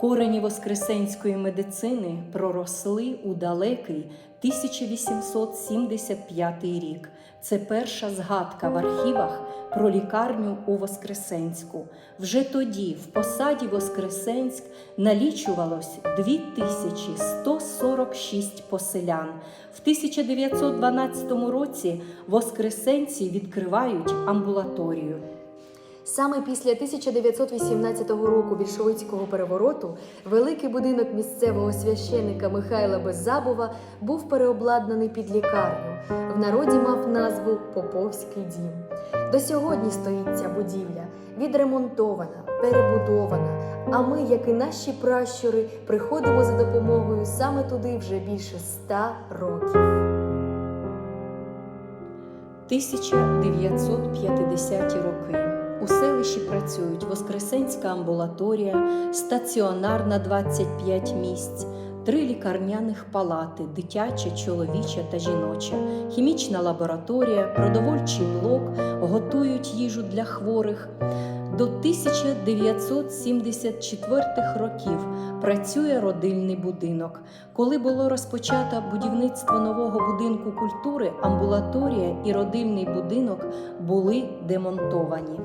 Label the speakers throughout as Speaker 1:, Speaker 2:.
Speaker 1: Корені воскресенської медицини проросли у далекий 1875 рік. Це перша згадка в архівах про лікарню у Воскресенську. Вже тоді в посаді Воскресенськ налічувалось 2146 поселян. В 1912 році воскресенці відкривають амбулаторію.
Speaker 2: Саме після 1918 року більшовицького перевороту великий будинок місцевого священика Михайла Беззабова був переобладнаний під лікарню. В народі мав назву Поповський дім. До сьогодні стоїть ця будівля, відремонтована, перебудована. А ми, як і наші пращури, приходимо за допомогою саме туди вже більше ста років.
Speaker 1: 1950 роки. У селищі працюють Воскресенська амбулаторія, стаціонар на 25 місць, три лікарняних палати дитяча, чоловіча та жіноча, хімічна лабораторія, продовольчий блок, готують їжу для хворих. До 1974 років працює родильний будинок. Коли було розпочато будівництво нового будинку культури, амбулаторія і родильний будинок були демонтовані.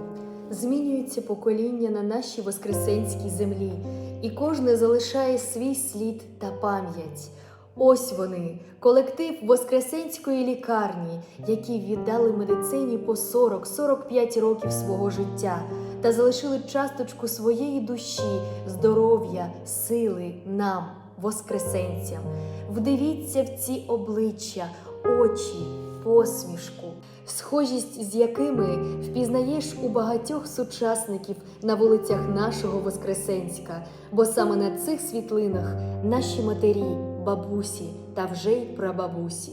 Speaker 2: Змінюються покоління на нашій воскресенській землі, і кожне залишає свій слід та пам'ять. Ось вони, колектив Воскресенської лікарні, які віддали медицині по 40-45 років свого життя та залишили часточку своєї душі, здоров'я, сили нам, воскресенцям. Вдивіться в ці обличчя, очі, посмішку, схожість з якими впізнаєш у багатьох сучасників на вулицях нашого Воскресенська, бо саме на цих світлинах наші матері, бабусі та вже й прабабусі.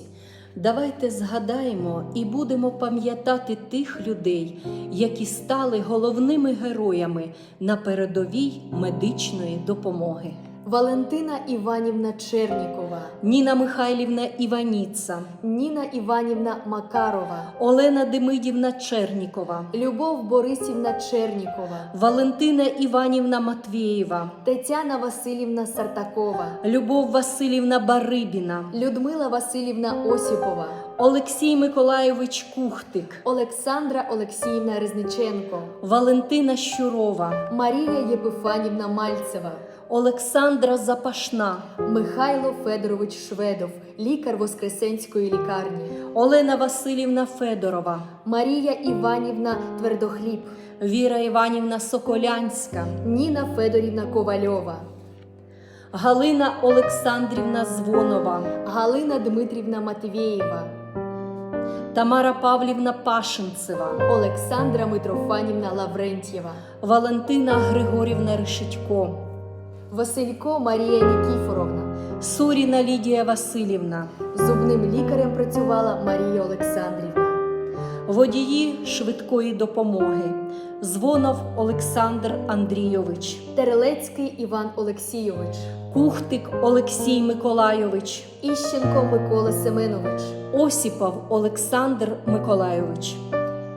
Speaker 1: Давайте згадаємо і будемо пам'ятати тих людей, які стали головними героями на передовій медичної допомоги.
Speaker 2: Валентина Іванівна Чернікова,
Speaker 1: Ніна Михайлівна Іваніца,
Speaker 2: Ніна Іванівна Макарова,
Speaker 1: Олена Демидівна Чернікова,
Speaker 2: Любов Борисівна Чернікова,
Speaker 1: Валентина Іванівна Матвєєва,
Speaker 2: Тетяна Васильівна Сартакова,
Speaker 1: Любов Васильівна Барибіна,
Speaker 2: Людмила Васильівна Осіпова,
Speaker 1: Олексій Миколайович Кухтик,
Speaker 2: Олександра Олексіївна Резниченко,
Speaker 1: Валентина Щурова,
Speaker 2: Марія Єпифанівна Мальцева,
Speaker 1: Олександра Запашна,
Speaker 2: Михайло Федорович Шведов, лікар Воскресенської лікарні,
Speaker 1: Олена Васильівна Федорова,
Speaker 2: Марія Іванівна Твердохліб,
Speaker 1: Віра Іванівна Соколянська,
Speaker 2: Ніна Федорівна Ковальова,
Speaker 1: Галина Олександрівна Звонова,
Speaker 2: Галина Дмитрівна Матвєєва,
Speaker 1: Тамара Павлівна Пашинцева,
Speaker 2: Олександра Митрофанівна Лаврентьєва,
Speaker 1: Валентина Григорівна Решетько,
Speaker 2: Василько Марія Нікіфоровна.
Speaker 1: Суріна Лідія Васильівна,
Speaker 2: Зубним лікарем працювала Марія Олександрівна.
Speaker 1: водії швидкої допомоги, Звонов Олександр Андрійович,
Speaker 2: Терелецький Іван Олексійович,
Speaker 1: Кухтик Олексій Миколайович,
Speaker 2: Іщенко Микола Семенович.
Speaker 1: Осіпов Олександр Миколайович.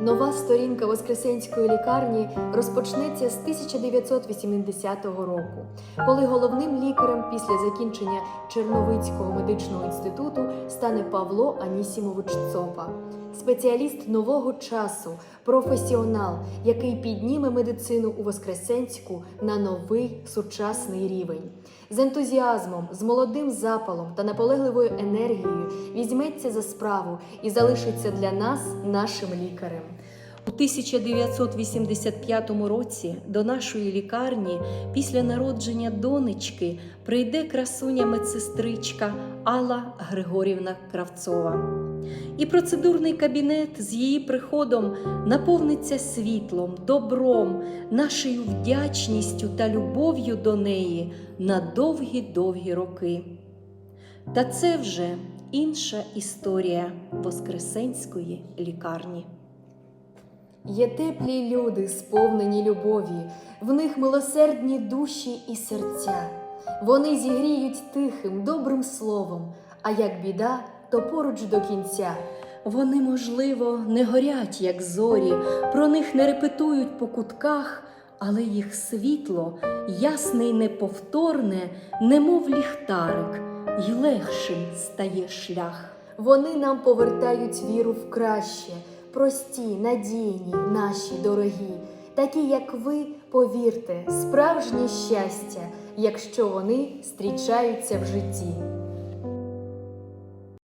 Speaker 2: Нова сторінка Воскресенської лікарні розпочнеться з 1980 року, коли головним лікарем після закінчення Черновицького медичного інституту стане Павло Анісімович Цопа, спеціаліст нового часу, професіонал, який підніме медицину у Воскресенську на новий сучасний рівень. З ентузіазмом, з молодим запалом та наполегливою енергією візьметься за справу і залишиться для нас нашим лікарем.
Speaker 1: У 1985 році до нашої лікарні після народження донечки прийде красуня медсестричка Алла Григорівна Кравцова. І процедурний кабінет з її приходом наповниться світлом, добром, нашою вдячністю та любов'ю до неї на довгі-довгі роки. Та це вже інша історія Воскресенської лікарні.
Speaker 2: Є теплі люди, сповнені любові, в них милосердні душі і серця. Вони зігріють тихим, добрим словом, а як біда, то поруч до кінця.
Speaker 1: Вони, можливо, не горять, як зорі, про них не репетують по кутках, але їх світло, ясне й неповторне, немов ліхтарик, й легшим стає шлях.
Speaker 2: Вони нам повертають віру в краще, прості, надійні, наші дорогі, такі, як ви, повірте, справжнє щастя, якщо вони зустрічаються в житті.